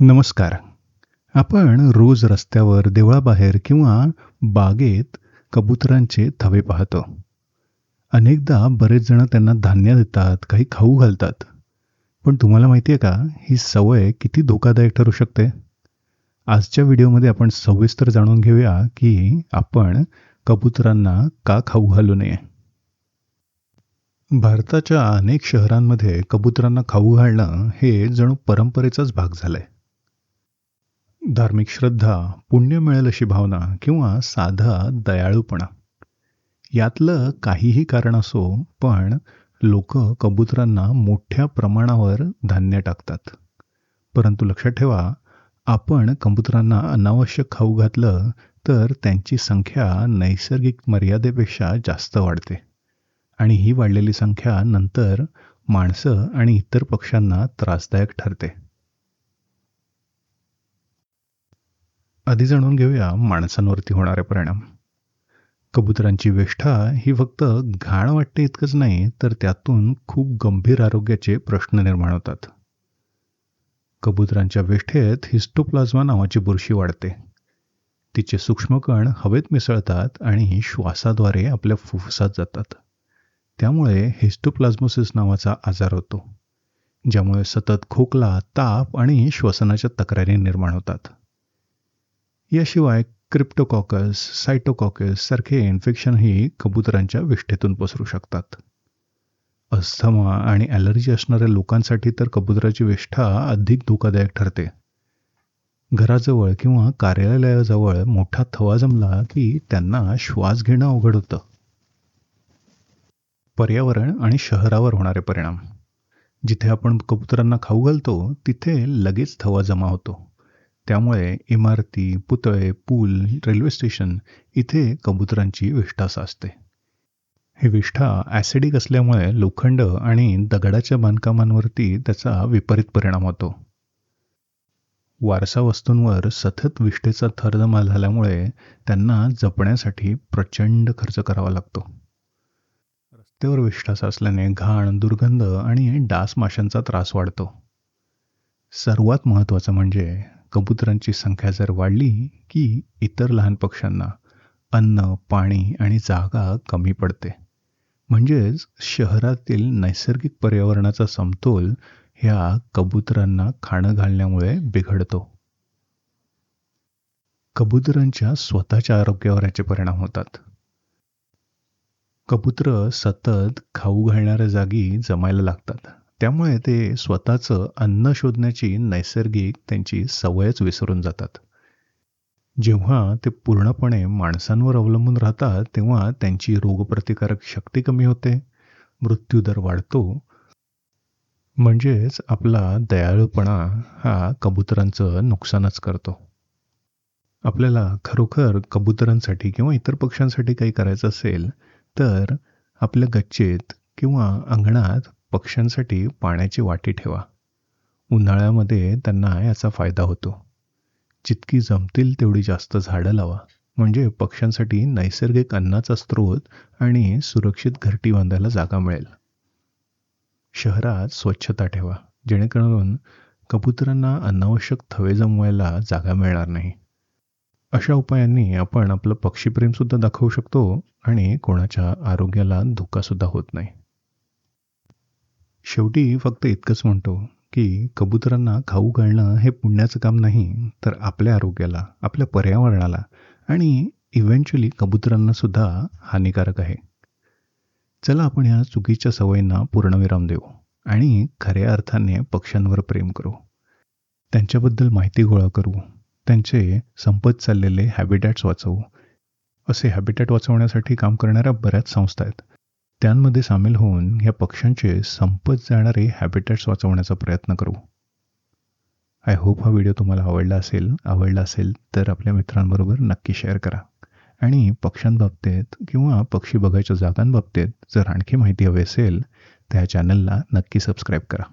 नमस्कार. आपण रोज रस्त्यावर देवळाबाहेर किंवा बागेत कबुतरांचे थवे पाहतो. अनेकदा बरेच जण त्यांना धान्य देतात काही खाऊ घालतात. पण तुम्हाला माहिती आहे का ही सवय किती धोकादायक ठरू शकते? आजच्या व्हिडिओमध्ये आपण सविस्तर जाणून घेऊया की आपण कबुतरांना का खाऊ घालू नये? भारताच्या अनेक शहरांमध्ये कबुतरांना खाऊ घालणं हे जणू परंपरेचाच भाग झालाय. धार्मिक श्रद्धा पुण्य मिळेल अशी भावना किंवा साधा दयाळूपणा. यातलं काहीही कारण असो पण लोक कबुतरांना मोठ्या प्रमाणावर धान्य टाकतात. परंतु लक्षात ठेवा आपण कबुतरांना अनावश्यक खाऊ घातलं तर त्यांची संख्या नैसर्गिक मर्यादेपेक्षा जास्त वाढते. आणि ही वाढलेली संख्या नंतर माणसं आणि इतर पक्ष्यांना त्रासदायक ठरते. आधी जाणून घेऊया माणसांवरती होणारे परिणाम. कबुतरांची वेष्ठा ही फक्त घाण वाटते इतकंच नाही तर त्यातून खूप गंभीर आरोग्याचे प्रश्न निर्माण होतात. कबुतरांच्या वेष्ठेत हिस्टोप्लाझ्मा नावाची बुरशी वाढते. तिचे सूक्ष्मकण हवेत मिसळतात आणि श्वासाद्वारे आपल्या फुफ्फुसात जातात. त्यामुळे हिस्टोप्लाझ्मोसिस नावाचा आजार होतो ज्यामुळे सतत खोकला ताप आणि श्वसनाच्या तक्रारी निर्माण होतात. याशिवाय क्रिप्टोकॉकस सायटोकॉकस सारखे इन्फेक्शनही कबुतरांच्या विष्ठेतून पसरू शकतात. अस्थमा आणि ॲलर्जी असणाऱ्या लोकांसाठी तर कबुतराची विष्ठा अधिक धोकादायक ठरते. घराजवळ किंवा कार्यालयाजवळ मोठा थवा जमला की त्यांना श्वास घेणं अवघड होतं. पर्यावरण आणि शहरावर होणारे परिणाम. जिथे आपण कबुतरांना खाऊ घालतो तिथे लगेच थवा जमा होतो. त्यामुळे इमारती पुतळे पूल रेल्वे स्टेशन इथे कबुतरांची विष्ठा साचते. ही विष्ठा ॲसिडिक असल्यामुळे लोखंड आणि दगडाच्या बांधकामांवरती त्याचा विपरीत परिणाम होतो. वारसा वस्तूंवर सतत विष्ठेचा थर जमा झाल्यामुळे त्यांना जपण्यासाठी प्रचंड खर्च करावा लागतो. रस्त्यावर विष्ठा साचल्याने घाण दुर्गंध आणि डास माशांचा त्रास वाढतो. सर्वात महत्त्वाचं म्हणजे कबुतरांची संख्या जर वाढली की इतर लहान पक्ष्यांना अन्न पाणी आणि जागा कमी पडते. म्हणजेच शहरातील नैसर्गिक पर्यावरणाचा समतोल ह्या कबुतरांना खाणं घालण्यामुळे बिघडतो. कबुतरांच्या स्वतःच्या आरोग्यावर याचे परिणाम होतात. कबुतर सतत खाऊ घालणाऱ्या जागी जमायला लागतात. त्यामुळे ते स्वतःचं अन्न शोधण्याची नैसर्गिक त्यांची सवयच विसरून जातात. जेव्हा ते पूर्णपणे माणसांवर अवलंबून राहतात तेव्हा त्यांची रोगप्रतिकारक शक्ती कमी होते मृत्यूदर वाढतो. म्हणजेच आपला दयाळूपणा हा कबुतरांचं नुकसानच करतो. आपल्याला खरोखर कबुतरांसाठी किंवा इतर पक्ष्यांसाठी काही करायचं असेल तर आपल्या गच्चेत किंवा अंगणात पक्ष्यांसाठी पाण्याची वाटी ठेवा. उन्हाळ्यामध्ये त्यांना याचा फायदा होतो. जितकी जमतील तेवढी जास्त झाडं लावा. म्हणजे पक्ष्यांसाठी नैसर्गिक अन्नाचा स्रोत आणि सुरक्षित घरटी बांधायला जागा मिळेल. शहरात स्वच्छता ठेवा. जेणेकरून कबुतरांना अनावश्यक थवे जमवायला जागा मिळणार नाही. अशा उपायांनी आपण आपलं पक्षीप्रेमसुद्धा दाखवू शकतो आणि कोणाच्या आरोग्याला धोकासुद्धा होत नाही. शेवटी फक्त इतकंच म्हणतो की कबुतरांना खाऊ घालणं हे पुण्याचं काम नाही तर आपल्या आरोग्याला आपल्या पर्यावरणाला आणि इव्हेंच्युअली कबुतरांना सुद्धा हानिकारक आहे. चला आपण ह्या चुकीच्या सवयींना पूर्णविराम देऊ आणि खऱ्या अर्थाने पक्ष्यांवर प्रेम करू. त्यांच्याबद्दल माहिती गोळा करू. त्यांचे संपत चाललेले हॅबिटॅट्स वाचवू. असे हॅबिटॅट वाचवण्यासाठी काम करणाऱ्या बऱ्याच संस्था आहेत. त्यांमध्ये सामील होऊन या पक्ष्यांचे संपत जाणारे हॅबिटॅट्स वाचवण्याचा प्रयत्न करू. आय होप हा व्हिडिओ तुम्हाला आवडला असेल आवडला असेल तर आपल्या मित्रांबरोबर नक्की शेअर करा. आणि पक्ष्यांबाबतीत किंवा पक्षी बघायच्या जागांबाबतीत जर आणखी माहिती हवी असेल तर ह्या चॅनलला नक्की सबस्क्राईब करा.